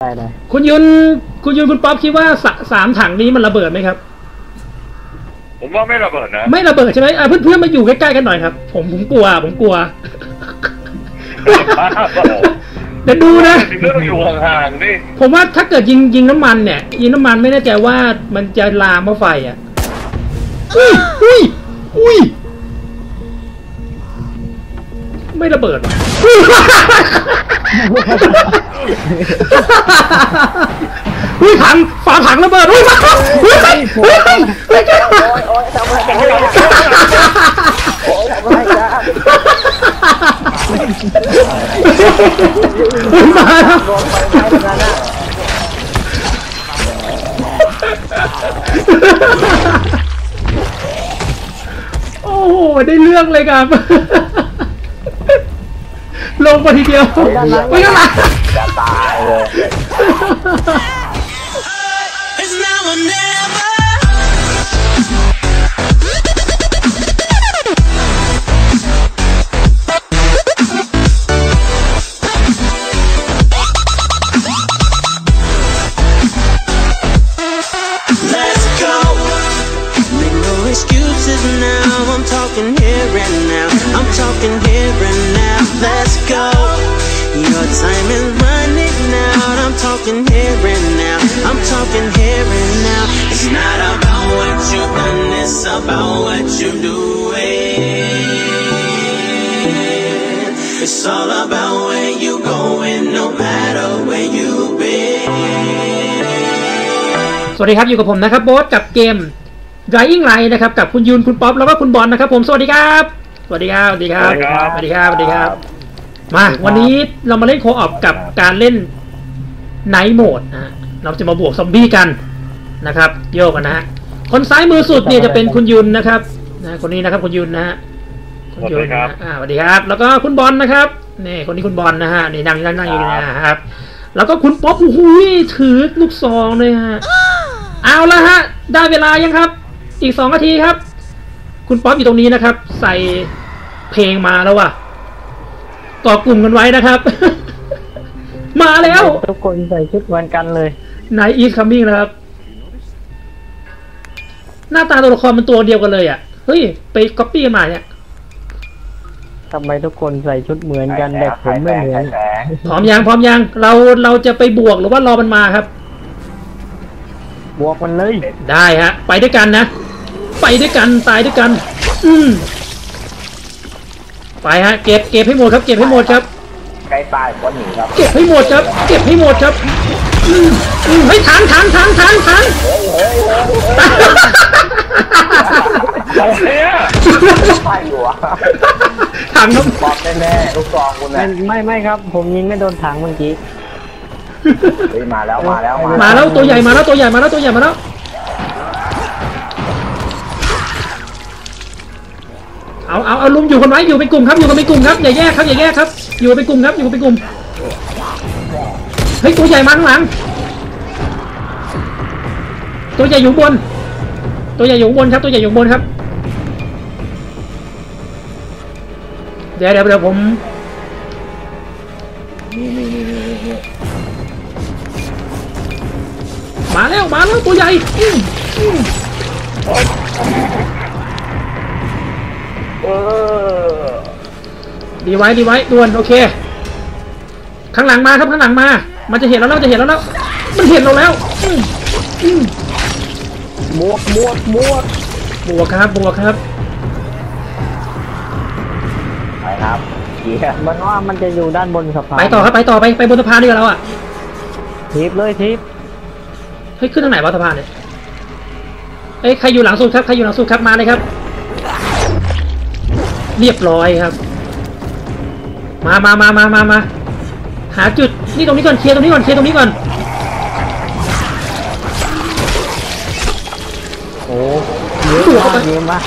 ได้ได้คุณยุนคุณยุนคุณป๊อปคิดว่าสะสามถังนี้มันระเบิดไหมครับ ผมว่าไม่ระเบิดนะ ไม่ระเบิดใช่ไหมอะเพื่อนเพื่อนๆมาอยู่ใกล้ๆกันหน่อยครับ ผมผมกลัว ผมกลัว บ้าเปล่า เดี๋ยวดูนะ ถึงเรื่องอยู่ห่างๆนี่ผมว่าถ้าเกิดยิงยิงน้ำมันเนี่ย ยิงน้ำมันไม่แน่ใจว่ามันจะลามมาไฟอะอุ้ยอุ้ยอุ้ย ไม่ระเบิดว่ะอุ้ยถังฝาถังระเบิดอุ้ยมาอุ้ยเฮ้ยเฮ้ยเฮ้ยเฮ้ยโอ๊ยทำอะไรกันโอ๊ยทำอะไรกันอุ้ยมาแล้วลงไปไหมตรงนั้นอะโอ้โหได้เรื่องเลยครับ ลงมา about what you're doing. It's all about where you going, no matter where you've been. สวัสดีครับอยู่กับผมนะครับโบ๊ทกับเกม Dying Light นะครับกับคุณยูนคุณป๊อปแล้วก็คุณบอลนะครับผมสวัสดีครับ สวัสดีครับ สวัสดีครับ สวัสดีครับ สวัสดีครับ มาวันนี้เรามาเล่นโคออปกับการเล่นไนท์โหมดนะฮะเราจะมาบวกซอมบี้กันนะครับโยกกันนะฮะ คนซ้ายมือสุดเนี่ยจะเป็นคุณยุนนะครับนะคนนี้นะครับคุณยุนนะฮะคุณยุนนะฮะอ่าสวัสดีครับ แล้วก็คุณบอลนะครับนี่คนนี้คุณบอลนะฮะนี่นั่งนั่งนั่งอยู่นี่นะครับ แล้วก็คุณป๊อปโอ้โหถือลูกซองเลยฮะเอาละฮะ ได้เวลายังครับ อีกสองนาทีครับ คุณป๊อปอยู่ตรงนี้นะครับ ใส่เพลงมาแล้วว่ะก่อกลุ่มกันไว้นะครับ มาแล้ว ทุกคนใส่ชุดเหมือนกันเลยนายอีทคัมมิ่งนะครับ หน้าตาตัวละครมันตัวเดียวกันเลยอะ เฮ้ย ไปก๊อปปี้กันมาเนี่ยทำไมทุกคนใส่ชุดเหมือนกันแต่ผมไม่เหมือน พร้อมยังพร้อมยังเราเราจะไปบวกหรือว่ารอมันมาครับ บวกมันเลยได้ฮะ ไปด้วยกันนะ ไปด้วยกันตายด้วยกัน อืมไปฮะ เก็บเก็บให้หมดครับ เก็บให้หมดครับ ใกล้ตายก็หนีครับ เก็บให้หมดครับ เก็บให้หมดครับอืมอืม เฮ้ยทางทางทางทางทางเนี่ยไปหัวทางครับบอมแน่ๆลูกซองคุณนะไม่ไม่ครับ ผมยิงไม่โดนถังเมื่อกี้เฮ้ยมาแล้วมาแล้วมาแล้วตัวใหญ่มาแล้วตัวใหญ่มาแล้วตัวใหญ่มาแล้วเอาเอาเอาลุมอยู่คนไว้อยู่เป็นกลุ่มครับอยู่กันเป็นกลุ่มครับอย่าแยกครับอย่าแยกครับ อยู่เป็นกลุ่มครับอยู่เป็นกลุ่ม ฮ้ยตัวใหญ่มาข้างหลัง ตัวใหญ่อยู่บน ตัวใหญ่อยู่บนครับ ตัวใหญ่อยู่บนครับ เดี๋ยวเดี๋ยวเดี๋ยวผมมาแล้วมาแล้วตัวใหญ่ดีไว้ดีไว้ด่วนโอเค ข้างหลังมาครับข้างหลังมา มันจะเห็นเราแล้วจะเห็นเราแล้วมันเห็นเราแล้วอื้ออื้อบวกบวกบวกบวกครับบวกครับไปครับเกียร์มันว่ามันจะอยู่ด้านบนสะพานไปต่อครับไปต่อไปไปบนสะพานดีกว่าเราอะทิปเลยทิปเฮ้ยขึ้นทางไหนวะสะพานเนี่ยเฮ้ยใครอยู่หลังสุดครับใครอยู่หลังสุดครับมาเลยครับ เรียบร้อยครับ มามามามามามาหาจุด นี่ตรงนี้ก่อนเคลียร์ตรงนี้ก่อนเคลียร์ตรงนี้ก่อนโอ้เยอะมากเยอะมาก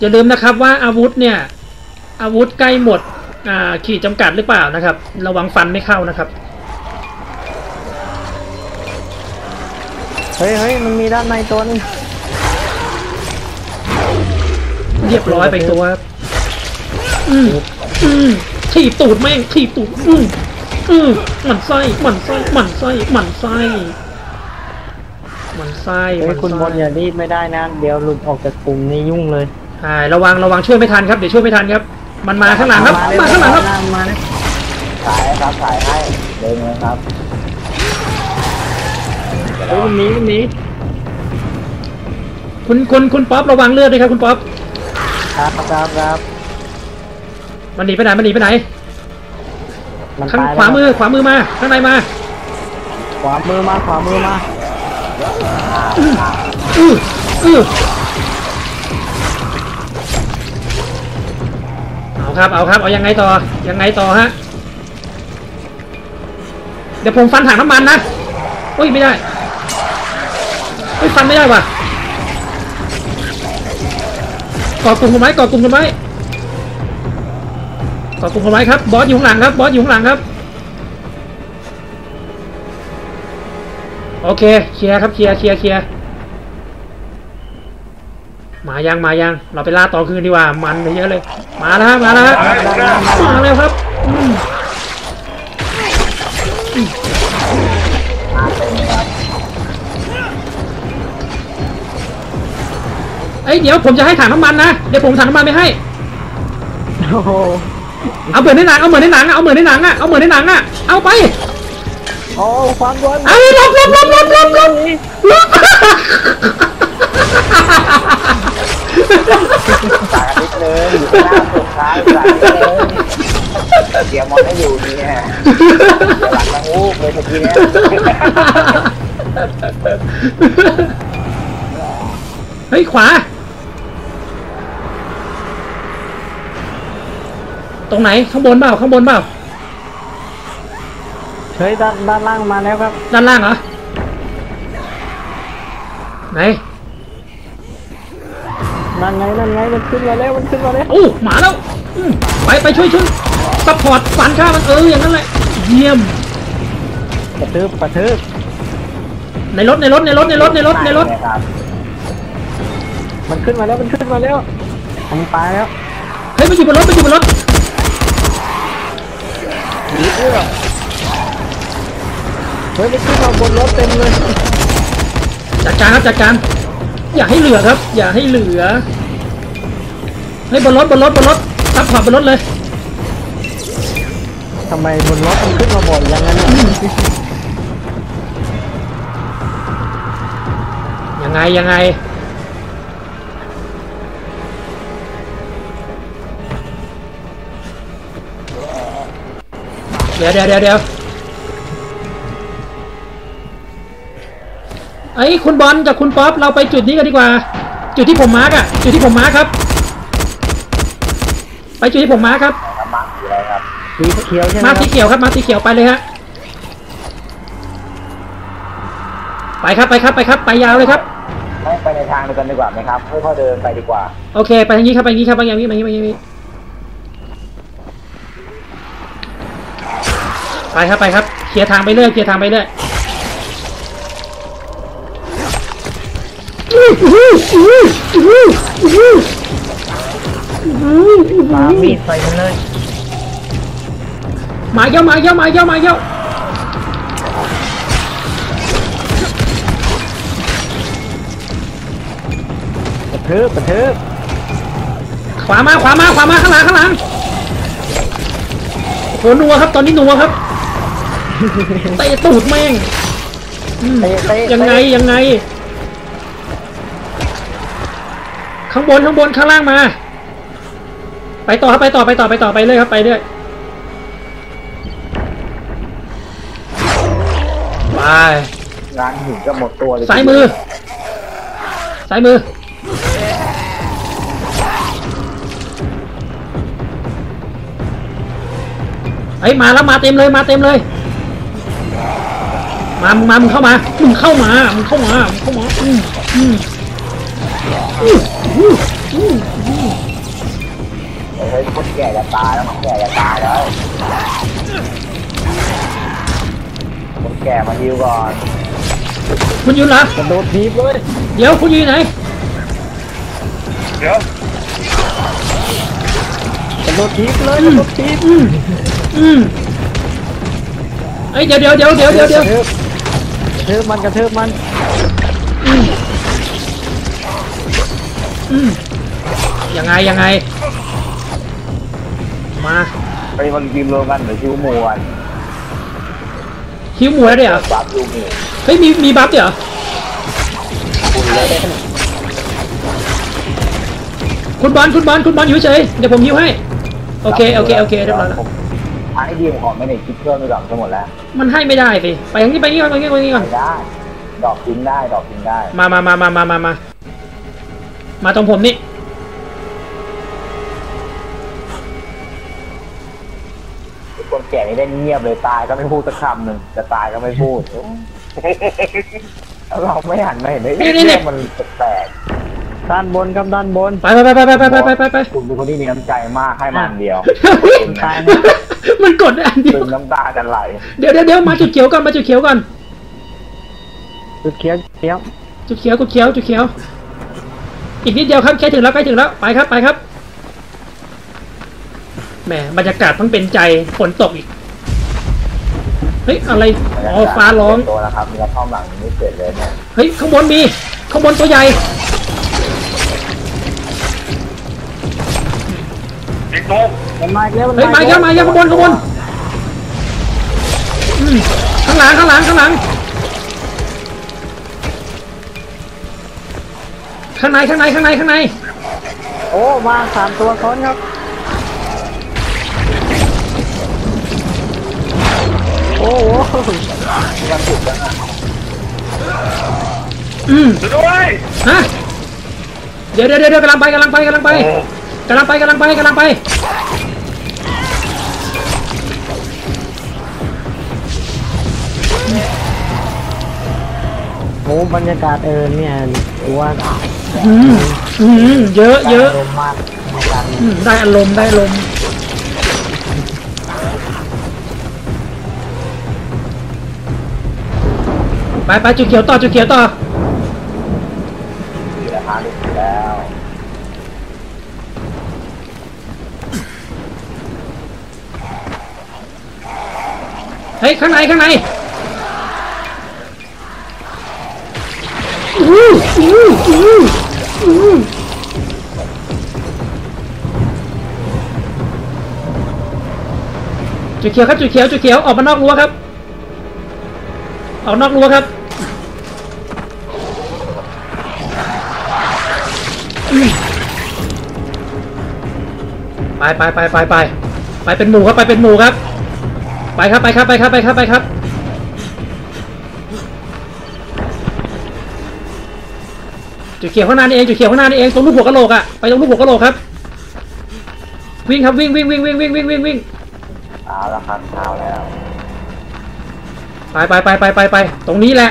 อย่าลืมนะครับว่าอาวุธเนี่ย อาวุธใกล้หมดอ่าขีดจำกัดหรือเปล่านะครับ ระวังฟันไม่เข้านะครับ เฮ้ยเฮ้ยมันมีด้านในตัวนึงเรียบร้อยไปตัวครับอืมอืมถีบตูดแม่งถีบตูดอืมอืมหมันไส้หมันไส้หมันไส้หมันไส้หมันไส้หเฮ้มัยนคุณบอลไส้อย่ารีบไม่ได้นะ เดี๋ยวหลุดออกจากกลุ่มนี้ยุ่งเลยใช่ระวังระวังช่วยไม่ทันครับเดี๋ยวช่วยไม่ทันครับ มันมาข้างหลังครับเลยมาข้างหลังครับ มาเลยถ่ายครับถ่ายให้เดินเลยครับ เฮ้ยมันหนีมันหนีคุณคุณคุณป๊อประวังเลือดด้วยครับคุณป๊อปครับครับครับมันหนีไปไหนมันหนีไปไหนมันข้างตายขวามือขวามือมาข้างในมาขวามือมาขวามือมาอืออือเอาครับเอาครับเอายังไงต่อยังไงต่อฮะเดี๋ยวผมฟันถังน้ำมันนะอุ้ยไม่ได้เฮ้ย ฟันไม่ได้ว่ะกอดกลุ่มกันไว้กอดกลุ่มกันไว้กอดกลุ่มกันไว้ครับบอสอยู่ข้างหลังครับบอสอยู่ข้างหลังครับโอเคเคลียร์ครับเคลียร์เคลียร์เคลียร์มายังมายังเราไปล่าต่อคืนดีกว่ามันเยอะเลย มาแล้วฮะมาแล้วฮะมาแล้วครับ เอ้ยเดี๋ยวผมจะให้ถังน้ำมันนะ เดี๋ยวผมถังน้ำมันไปให้ โอ้โหเอาเหมือนในหนัง เอาเหมือนในหนังอะเอาเหมือนในหนังอะเอาเหมือนในหนังอะเอาไป โอ้ความบอลเอาลบลบลบลบลบลบลบตายนิดนึงอยู่ข้างหน้าสุดท้ายตายนิดนึงเดี๋ยวมองไม่อยู่เนี่ยหลังทั้งวูบเลยทีเนี้ยเฮ้ยขวา ตรงไหนข้างบนเปล่าข้างบนเปล่าเฮ้ยด้านด้านล่างมาแล้วครับ ด้านล่างเหรอ ไหน นั่นไงนั่นไงมันขึ้นมาแล้วมันขึ้นมาแล้วโอ้หมาแล้วอืมไปไปช่วยช่วยซัพพอร์ตฟันข้ามันเอออย่างนั้นแหละ เยี่ยมกระทืบกระทืบในรถในรถในรถในรถในรถในรถครับมันขึ้นมาแล้วมันขึ้นมาแล้วมันตายแล้ว เฮ้ยมันอยู่บนรถมันอยู่บนรถ เฮ้ยมันขึ้นมาบนรถเต็มเลย จัดการครับจัดการ อย่าให้เหลือครับ อย่าให้เหลือเฮ้ยบนรถบนรถบนรถซัพพอร์ตบนรถเลยทำไมบนรถมันขึ้นมาบ่อยอย่างนั้นน่ะยังไงยังไง เดี๋ยวเดี๋ยวเดี๋ยวเดี๋ยวไอ้ยคุณบอลกับคุณป๊อปเราไปจุดนี้กันดีกว่า จุดที่ผมมาร์กอะจุดที่ผมมาร์กครับ ไปจุดที่ผมมาร์กครับน้ำมันอยู่อะไรครับสีเขียวใช่ไหมมาคสีรับเขียวครับมาสีเขียวไปเลยฮะไปครับไปครับไปครับไปยาวเลยครับไม่ไปในทางเดียวกันดีกว่าไหมครับค่อยๆเดินไปดีกว่า โอเค ไปทางนี้ครับไปทางนี้ครับไปทางนี้ไปทางนี้ไปทางนี้ ไปครับไปครับเคลียร์ทางไปเรื่อยเคลียร์ทางไปเรื่อยปามีดใส่มันเลยมาเยอะมาเยอะมาเยอะมาเยอะกระทืบกระทืบขวามาขวามาขวามาข้างหลังข้างหลังโหนัวครับตอนนี้นัวครับ เตะตูดแม่งอืมเตะเตะยังไงยังไง ข้างบนข้างบนข้างล่างมา ไปต่อครับไปต่อไปต่อไปต่อไปเรื่อยครับไปเรื่อยไปงานหินก็หมดตัวเลยซ้ายมือซ้ายมือเฮ้ยมาแล้วมาเต็มเลยมาเต็มเลย มามึงมามึงเข้ามา มึงเข้ามา มึงเข้ามา มึงเข้ามาอืมอืมอืมอืมอืมอืมเฮ้ยคนแก่จะตายแล้วคนแก่จะตายแล้วคนแก่มาฮิวก่อนอคุณยุนเหรอกระโดดทีบเลยเดี๋ยวคุณยุนอยู่ไหน เดี๋ยวกระโดดทีบเลยกระโดดทีบอืมอืมเอ้ยเดี๋ยวเดี๋ยวเดี๋ยวเดี๋ยวเดี๋ยว เดี๋ยวกระ ทืบมันกระทืบมันอืมอืมยังไงยังไง มาไปมันกินรวมกันหรือชิวมวนคิ้วหมูแล้วเดี๋ยวบับดูนี่เฮ้ยมีมีบัฟเดี๋ยวคุณเล่นคุณบอลคุณบอลคุณบอลอยู่เฉยเดี๋ยวผมยิ้วให้ โอเคโอเคโอเคเรียบร้อยแล้ว ไอ้ดีมของไม่ได้คิดเพิ่มไปก่อนทั้งหมดแล้ว มันให้ไม่ได้สิ ไปอย่างนี้ไปอย่างนี้ก่อนไปอย่างนี้ไปอย่างนี้ก่อนไม่ได้ ดอกทิ้งได้ ดอกทิ้งได้ มามามามามามามามาตรงผมนี่ คนแก่นี่ได้เงียบเลยตายก็ไม่พูดสักคำหนึ่งจะตายก็ไม่พูดแล้วเราไม่หันมาเห็นเลยเรื่องมันแปลก ด้านบนครับด้านบนไปไปไปไปไปไปไปไปไปคุณเป็นคนที่มีน้ำใจมากให้มันเดียวตายมันกดอันเดียวซึมน้ำตาจะไหลเดี๋ยวเดี๋ยวเดี๋ยวมาจุดเขียวก่อนมาจุดเขียวก่อนจุดเขียวเขียวจุดเขียวจุดเขียวจุดเขียว อีกนิดเดียวครับใกล้ถึงแล้วใกล้ถึงแล้วไปครับไปครับแหมบรรยากาศต้องเป็นใจฝนตกอีกเฮ้ยอะไรอ๋อฟ้าร้องตัวนะครับมีกระท่อมหลังนี้เสร็จเลยเนี่ยเฮ้ยข้างบนมีข้างบนตัวใหญ่ มันมาอีกแล้วเฮ้ยมาอีกแล้วมาอีกแล้วข้างบนข้างบนอืมข้างหลังข้างหลังข้างหลัง ข้างในข้างในข้างในข้างใน โอ้มาสามตัวซ้อนครับโอ้โหอืมฮะเดี๋ยวเดี๋ยวเดี๋ยวกำลังไปกำลังไปกำลังไป กำลังไปกำลังไปกำลังไปโอ้บรรยากาศเออเนี่ยตัวอืมอืมเยอะเยอะลมมากบรรยากาศอืมได้อารมณ์ได้อารมณ์ไปไปจุดเขียวต่อจุดเขียวต่ออยู่ราคาดูแล้ว เฮ้ยข้างในข้างในอู้อู้อู้อู้จุดเขียวครับจุดเขียวจุดเขียวออกมานอกรั้วครับ ออกนอกรั้วครับไปไปไปไปไปไปเป็นหมู่ครับไปเป็นหมู่ครับ ไปครับไปครับไปครับไปครับไปครับ จุดเขียวข้างหน้านี่เองจุดเขียวข้างหน้านี่เองตรงรูปหัวกะโหลกอะไปตรงรูปหัวกะโหลกครับ วิ่งครับวิ่งวิ่งวิ่งวิ่งวิ่งวิ่งวิ่งวิ่งเอาละครับเช้าแล้วไปไปไปไปไปไปตรงนี้แหละ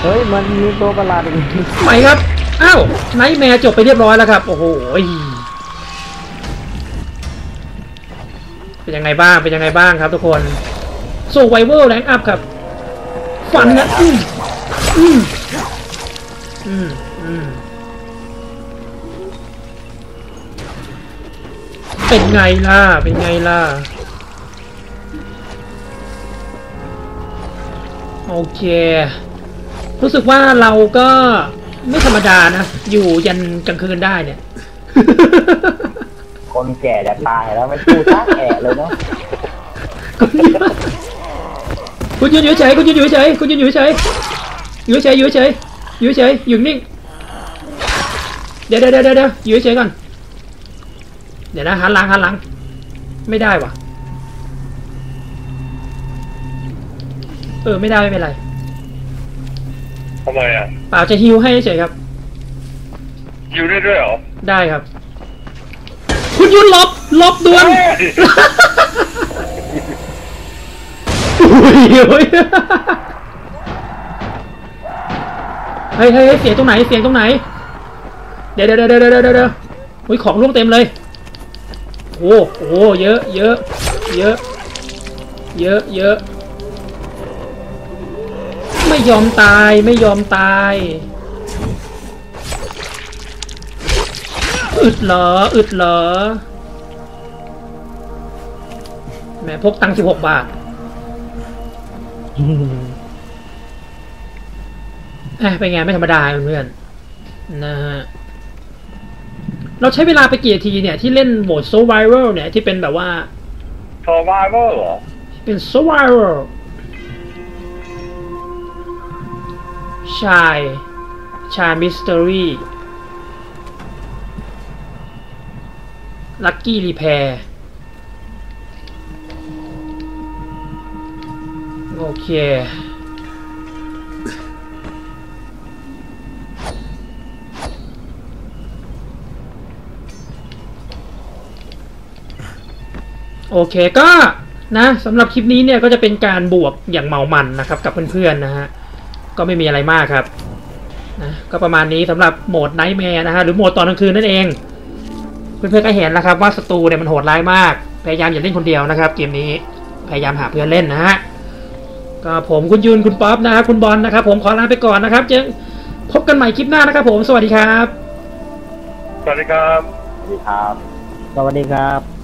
เฮ้ยมันมีตัวประหลาดอีกไปครับอ้าวไนท์แมร์จบไปเรียบร้อยแล้วครับ โอ้โห เป็นยังไงบ้างเป็นยังไงบ้างครับทุกคนโซไวเวอร์แรงอัพครับฟันนะอืมอืมอืมอืมเป็นไงล่ะ เป็นไงล่ะ โอเค รู้สึกว่าเราก็ไม่ธรรมดานะ อยู่ยันกลางคืนได้เนี่ย คนแก่จะตายแล้วไม่พูดทักแอะเลยเนาะคุณยืนอยู่เฉยคุณยืนอยู่เฉยคุณยืนอยู่เฉยอยู่เฉยอยู่เฉยอยู่เฉยอยู่นิ่งเดี๋ยวเดี๋ยวเดี๋ยวเดี๋ยวอยู่เฉยก่อนเดี๋ยวนะหันหลังหันหลัง ไม่ได้วะเออไม่ได้ไม่เป็นไรทำไมอะเปล่าจะฮิวให้เฉยครับอยู่ได้ด้วยเหรอได้ครับ คุณยุนหลบหลบด่วนอุ้ยเฮ้ยเฮ้ยเฮ้ยเฮ้ยเสียงตรงไหนเสียงตรงไหนเดี๋ยวเดี๋ยวเดี๋ยวเดี๋ยวเดี๋ยวเดี๋ยวอุ้ยของล่วงเต็มเลยโอ้โหเยอะเยอะเยอะเยอะเยอะอไม่ยอมตายไม่ยอมตาย อึดเหรอ อึดเหรอ แหมพกตังค์สิบหกบาทเอ้ยเป็นไงไม่ธรรมดาเพื่อนๆนะฮะ เราใช้เวลาไปกี่นาทีเนี่ย ที่เล่นโหมด survival เนี่ย ที่เป็นแบบว่า survival เหรอ เป็น survival ชาย ชายมิส t ต r รี ลั c กี้รีแพร์โอเค โอเคก็นะสำหรับคลิปนี้เนี่ยก็จะเป็นการบวกอย่างเมามันนะครับกับเพื่อนๆนะฮะ ก็ไม่มีอะไรมากครับนะก็ประมาณนี้สำหรับโหมดไนท์แมร์นะฮะ หรือโหมดตอนกลางคืนนั่นเอง เพื่อนๆก็เห็นแล้วครับว่าศัตรูเนี่ยมันโหดร้ายมาก พยายามอย่าเล่นคนเดียวนะครับเกมนี้ พยายามหาเพื่อนเล่นนะฮะ ก็ผมคุณยูนคุณป๊อปนะครับคุณบอลนะครับ ผมขอลาไปก่อนนะครับเจอพบกันใหม่คลิปหน้านะครับ ผม สวัสดีครับ สวัสดีครับ สวัสดีครับ สวัสดีครับ